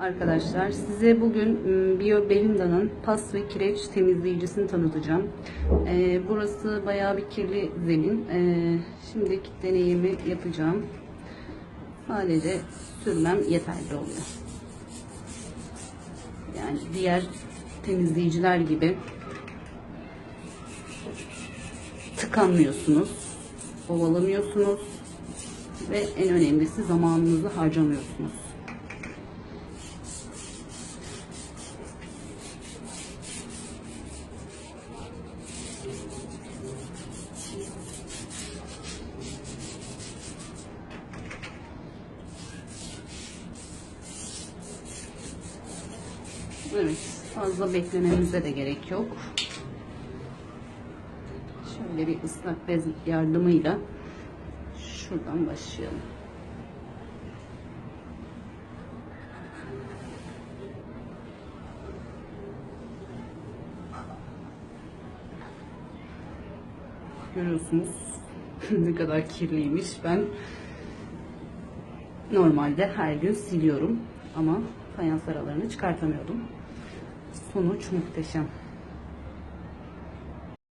Arkadaşlar size bugün m, Bio Belinda'nın pas ve kireç temizleyicisini tanıtacağım. Ee, burası bayağı bir kirli zemin. Ee, şimdi deneyimi yapacağım. Sadece sürmem yeterli oluyor. Yani diğer temizleyiciler gibi tıkanmıyorsunuz, ovalamıyorsunuz ve en önemlisi zamanınızı harcamıyorsunuz. Evet, fazla beklememize de gerek yok. Şöyle bir ıslak bez yardımıyla şuradan başlayalım. Görüyorsunuz ne kadar kirliymiş. Ben normalde her gün siliyorum ama fayans aralarını çıkartamıyordum. Sonuç muhteşem.